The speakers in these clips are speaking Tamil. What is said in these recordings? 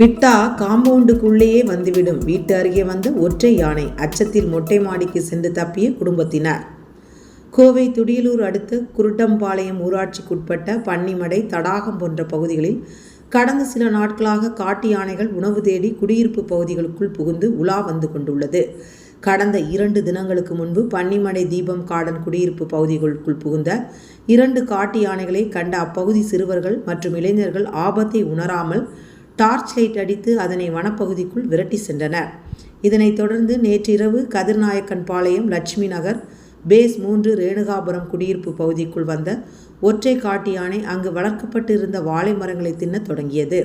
விட்டா காம்பவுண்டுக்குள்ளேயே வந்துவிடும். வீட்டு அருகே வந்த ஒற்றை யானை அச்சத்தில் மொட்டை மாடிக்கு சென்று தப்பிய குடும்பத்தினர். கோவை துடியலூர் அடுத்த குருட்டம்பாளையம் ஊராட்சிக்குட்பட்ட பன்னிமடை தடாகம் போன்ற பகுதிகளில் கடந்த சில நாட்களாக காட்டு யானைகள் உணவு தேடி குடியிருப்பு பகுதிகளுக்குள் புகுந்து உலா வந்து கொண்டுள்ளது. கடந்த இரண்டு தினங்களுக்கு முன்பு பன்னிமடை தீபம் காடன் குடியிருப்பு பகுதிகளுக்குள் புகுந்த இரண்டு காட்டு யானைகளை கண்ட அப்பகுதி சிறுவர்கள் மற்றும் இளைஞர்கள் ஆபத்தை உணராமல் டார்ச் லைட் அடித்து அதனை வனப்பகுதிக்குள் விரட்டி சென்றனர். இதனைத் தொடர்ந்து நேற்றிரவு கதிர்நாயக்கன் பாளையம் லட்சுமி நகர் பேஸ் மூன்று ரேணுகாபுரம் குடியிருப்பு பகுதிக்குள் வந்த ஒற்றை காட்டு யானை அங்கு வளர்க்கப்பட்டு இருந்த வாழை மரங்களை தின்ன தொடங்கியது.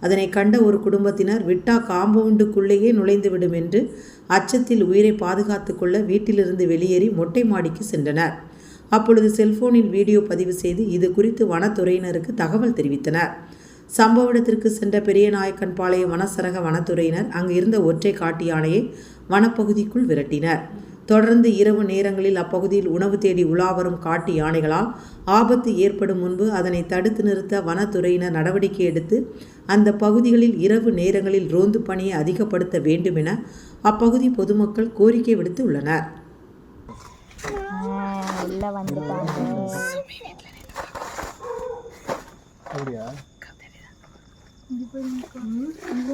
அதனை கண்ட ஒரு குடும்பத்தினர் விட்டா காம்பவுண்டுக்குள்ளேயே நுழைந்துவிடும் என்று அச்சத்தில் உயிரை பாதுகாத்து கொள்ள வீட்டிலிருந்து வெளியேறி மொட்டை மாடிக்கு சென்றனர். அப்பொழுது செல்போனில் வீடியோ பதிவு செய்து இது குறித்து வனத்துறையினருக்கு தகவல் தெரிவித்தனர். சம்பவ இடத்திற்கு சென்ற பெரியநாயக்கன்பாளையம் வனசரக வனத்துறையினர் அங்கு இருந்த ஒற்றை காட்டு யானையை வனப்பகுதிக்குள் விரட்டினர். தொடர்ந்து இரவு நேரங்களில் அப்பகுதியில் உணவு தேடி உலாவரும் காட்டு யானைகளால் ஆபத்து ஏற்படும் முன்பு அதனை தடுத்து நிறுத்த வனத்துறையினர் நடவடிக்கை எடுத்து அந்த பகுதிகளில் இரவு நேரங்களில் ரோந்து பணியை அதிகப்படுத்த வேண்டும் என அப்பகுதி பொதுமக்கள் கோரிக்கை விடுத்து உள்ளனர் உள்ள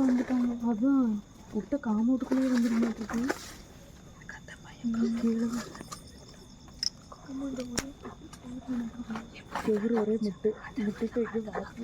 வந்துட்டாங்க. அதான். விட்ட காமௌட்டுக்குள்ளேயே வந்துட மாட்டிருக்கு செவ்வறு ஒரே முட்டு. முட்டுக்கு இது வளர்த்து